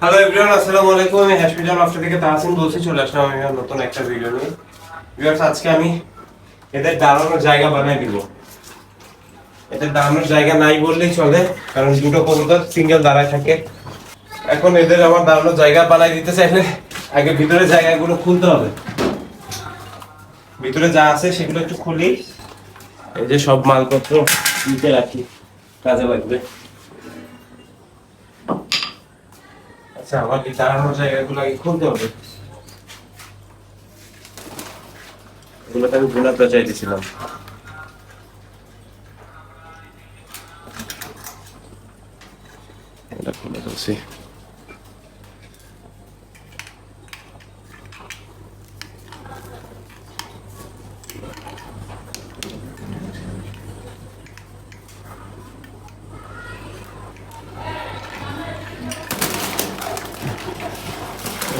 Hello everyone আসসালামু আলাইকুম। আমি হসপিটাল অফিস থেকে তাহসিন বলছি। চলে আসলাম আমি নতুন একটা ভিডিও নিয়ে। ভিউয়ার্স আজকে আমি এদের দাঁড়ানোর জায়গা বানাই দিব। এদের দাঁড়ানোর জায়গা নাই বললেই চলে, কারণ দুটো কবুতর সিঙ্গেল দাঁড়ায় থাকে। এখন এদের আমার দাঁড়ানোর জায়গা বানাই দিতে চাইলে আগে ভিতরে জায়গাগুলো খুলতে হবে। ভিতরে যা আছে সেগুলো একটু খুলি। এই যে সব মালপত্র নিচে রাখি, কাজে লাগবে। আচ্ছা আমাকে দাঁড়ানোর জায়গাগুলো আগে খুলতে হবে? এগুলোতে আমি গোলাপটা চাইতেছিলাম। এটা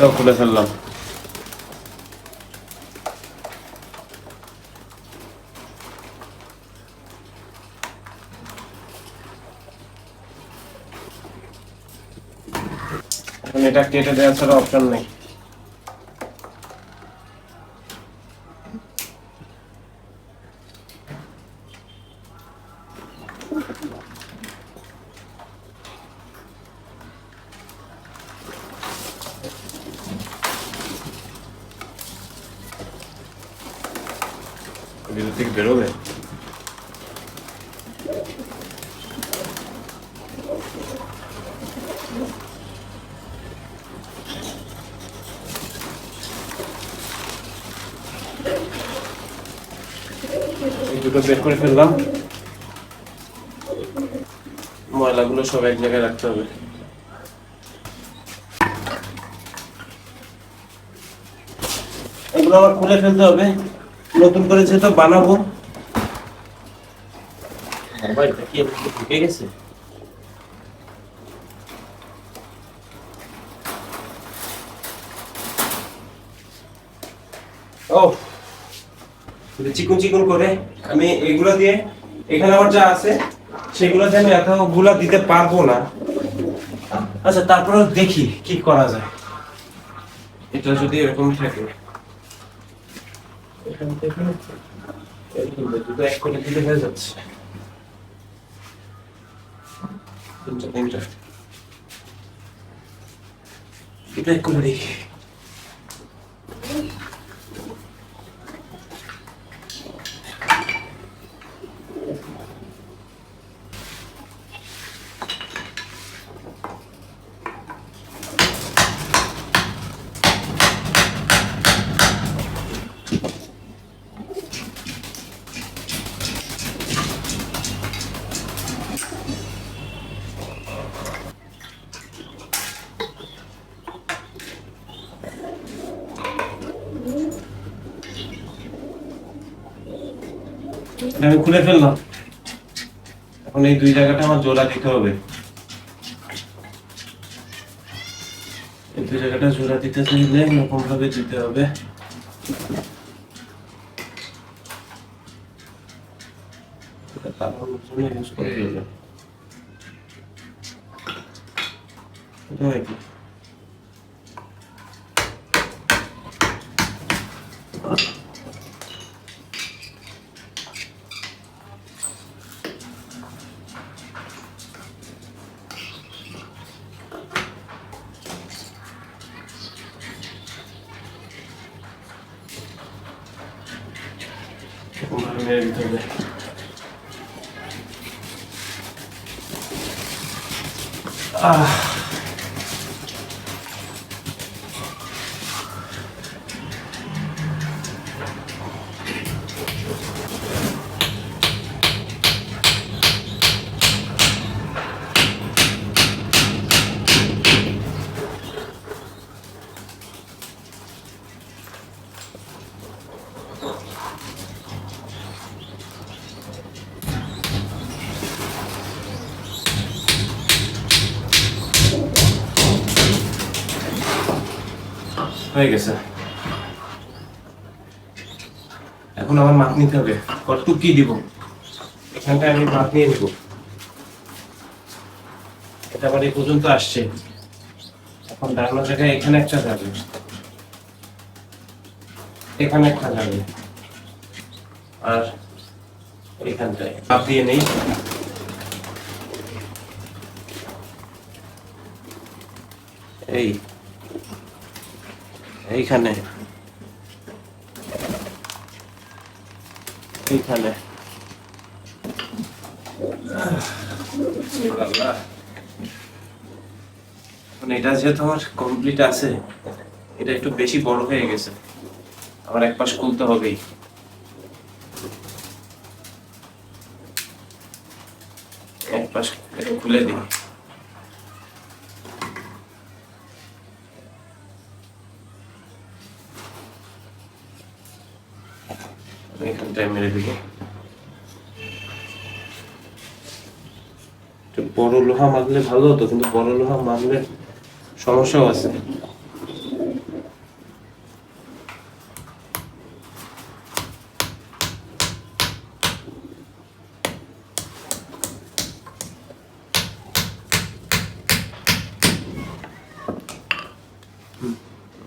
এটাও খুলে ফেললাম। এটা কেটে দেওয়া ছাড়া অপশন নেই। ভিতর থেকে বেরোবে এই দুটো বের করে ফেললাম ময়লাগুলো সব এক জায়গায় রাখতে হবে এগুলো আবার খুলে ফেলতে হবে নতুন করে যেহেতু বানাবো। কি ঢুকে গেছে? ও এটা চিকন চিকন করে আমি এগুলো দিয়ে এখানে আমার যা আছে সেগুলো দিয়ে আমি এতগুলো দিতে পারব না। আচ্ছা তারপরে দেখি কি করা যায়। এটা যদি এরকম থাকে। এখান থেকে দুটো এক করে দিলে হয়ে যাচ্ছে তিনটা তিনটা এক করে দেখি আমি খুলে ফেললাম। এখন এই দুই জায়গাটা আমার জোড়া দিতে হবে। এই দুই জায়গাটা জোড়া দিতে চাইলে এরকম ভাবে দিতে হবে। তাড়ানোর করে দিলে। এটা হয় হয়ে গেছে। এখন আমার মাপ নিতে হবে। কতটুকু কি দিব? এখানটায় আমি মাপ নিয়ে নিব। এটা আবার এই পর্যন্ত আসছে। এখন দাঁড়ানো জায়গায় এখানে একটা যাবে। এখানে একটা যাবে। আর এখানটায় চাপ দিয়ে নেই। এই এইখানে। এইখানে। আল্লাহ। এটা যেহেতু আমার কমপ্লিট আছে, এটা একটু বেশি বড় হয়ে গেছে। আমার এক পাশ খুলতে হবেই। এক পাশ খুলে দিই। এখানটায় মেরে দিব। বড় লোহা মারলে ভালো হতো, কিন্তু বড় লোহা মারলে সমস্যাও আছে।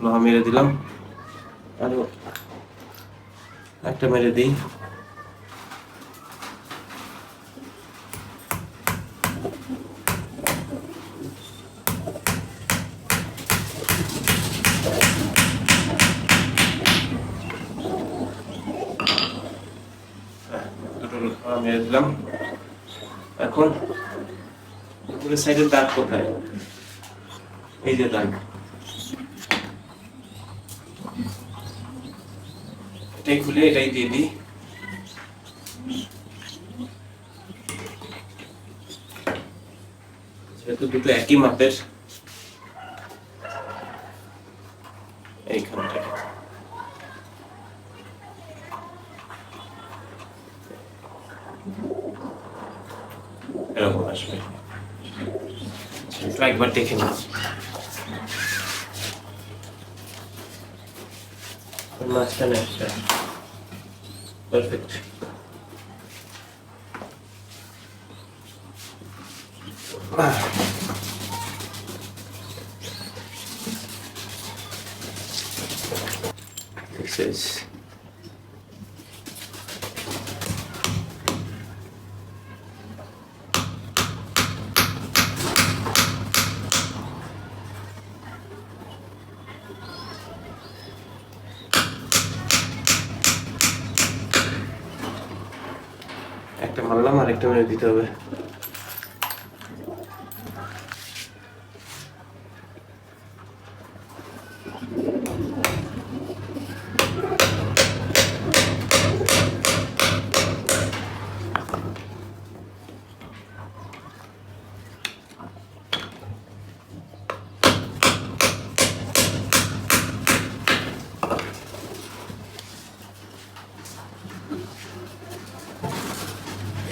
লোহা মেরে দিলাম। আরও একটা মেরে দিই। হ্যাঁ, মেরে দিলাম। এখন উপরের সাইডের দাগ কোথায়? এই যে দাগ। এটাই খুলে এটাই দিয়ে দিই যেহেতু দুটো একই মাপের এইখানটায় এরকম আসবে একবার দেখে নিই মাঝখানে একটা পারফেক্ট This is মেরে দিতে হবে?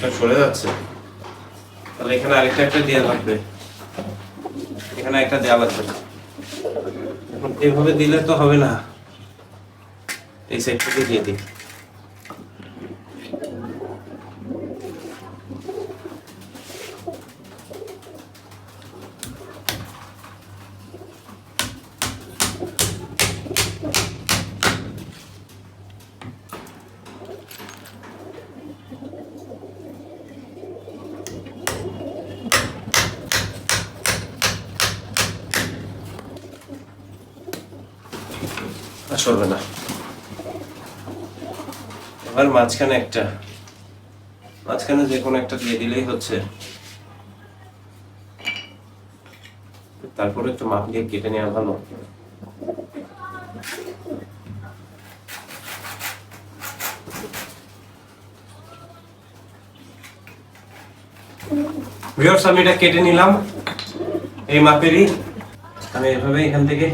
এটা সরে যাচ্ছে। তাহলে এখানে আরেকটা একটা দেওয়া লাগবে। এখানে একটা দেওয়া লাগবে এখন এভাবে দিলে তো হবে না। এই সাইডটাকে দিয়ে দিই। আর না। এবার মাঝখানে একটা। মাঝখানে যে কোনো একটা দিয়ে দিলেই হচ্ছে। তারপরে একটু মাপ দিয়ে কেটে নেওয়া ভালো। আমি এটা কেটে নিলাম। এই মাপেরই। আমি এভাবে এখান থেকে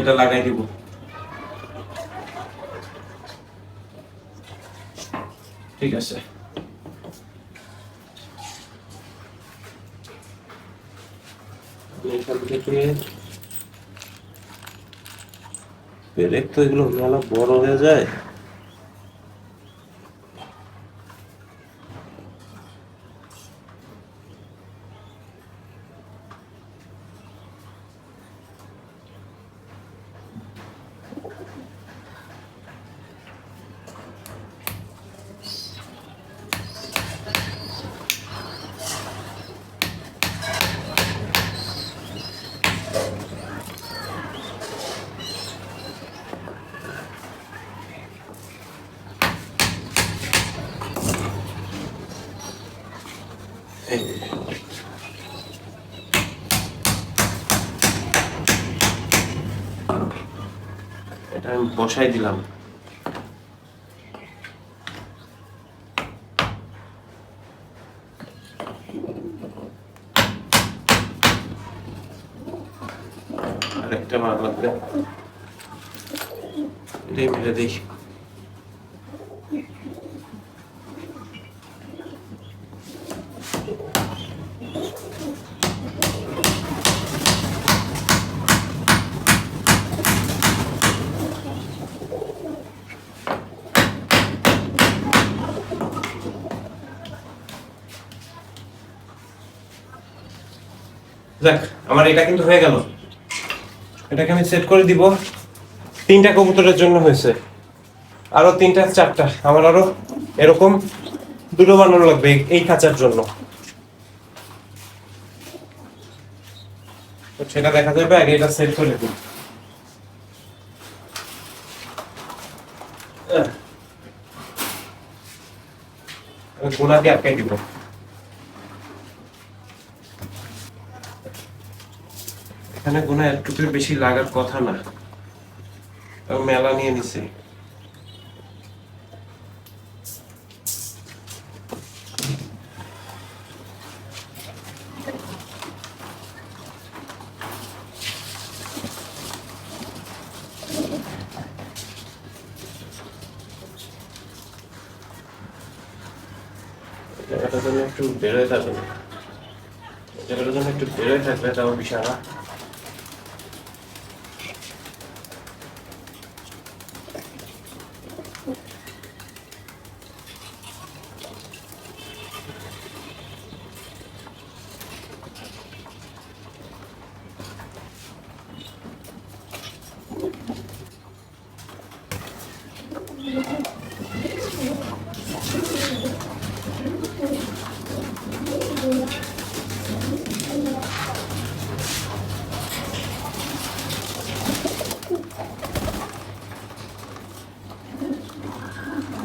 এটা লাগাই দিব। ঠিক আছে। এখান থেকে পেরেক তো এগুলো মেলা বড় হয়ে যায়। বসাই দিলাম। আরেকটা মার লাগবে। এটাই দেখি আমার এটা কিন্তু হয়ে গেল। এটাকে আমি সেট করে দিব। তিনটা কবুতরের জন্য হয়েছে। আরও তিনটা, চারটা। আমার আরও এরকম দুটো বানানো লাগবে এই- খাঁচার জন্য। সেটা দেখা যাবে, আগে এটা সেট করে দিই। আমি দিয়ে আটকাই দিব। এখানে কোনো একটুকুর বেশি লাগার কথা না। মেলা নিয়ে নিছি। একটু বেরোয় থাকবে জায়গাটা যেন একটু বেরোয় থাকবে তাও বিশাল।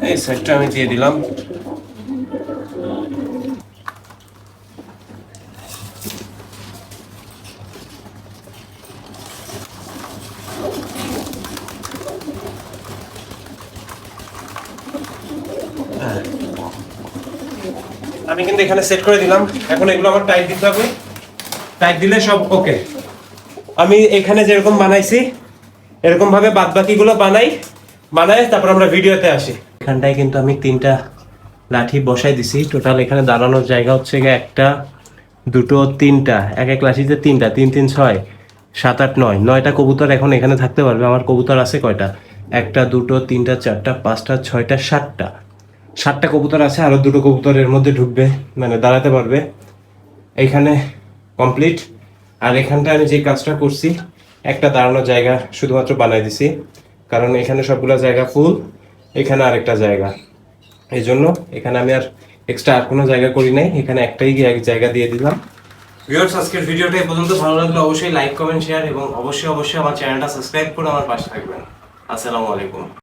আমি আমি কিন্তু এখানে সেট করে দিলাম। এখন এগুলো আমার টাইট দিতে হবে। টাইট দিলে সব ওকে আমি এখানে যেরকম বানাইছি এরকম ভাবে বাদ বাকিগুলো বানাই বানাই তারপর আমরা ভিডিওতে আসি। এখানটায় কিন্তু আমি তিনটা লাঠি বসাই দিছি। টোটাল এখানে দাঁড়ানোর জায়গা হচ্ছে গিয়ে একটা, দুটো, তিনটা। এক এক লাঠিতে তিনটা, তিন তিন, ছয়, সাত, আট, নয়। নয়টা কবুতর এখন এখানে থাকতে পারবে। আমার কবুতর আছে কয়টা? একটা, দুটো, তিনটা, চারটা, পাঁচটা, ছয়টা, সাতটা। সাতটা কবুতর আছে আরও দুটো কবুতরের মধ্যে ঢুকবে মানে দাঁড়াতে পারবে। এইখানে কমপ্লিট আর এখানটা আমি যে কাজটা করছি, একটা দাঁড়ানোর জায়গা শুধুমাত্র বানাই দিছি। কারণ এখানে সবগুলো জায়গা ফুল এখানে আরেকটা জায়গা। এই জন্য এখানে আমি আর এক্সট্রা আর কোনো জায়গা করি নাই। এখানে একটাই এক জায়গা দিয়ে দিলাম। ভিউয়ার্স আজকের ভিডিওটা এই পর্যন্ত। ভালো লাগলে অবশ্যই লাইক কমেন্ট শেয়ার এবং অবশ্যই অবশ্যই আমার চ্যানেলটা সাবস্ক্রাইব করে আমার পাশে থাকবেন। আসসালামু আলাইকুম।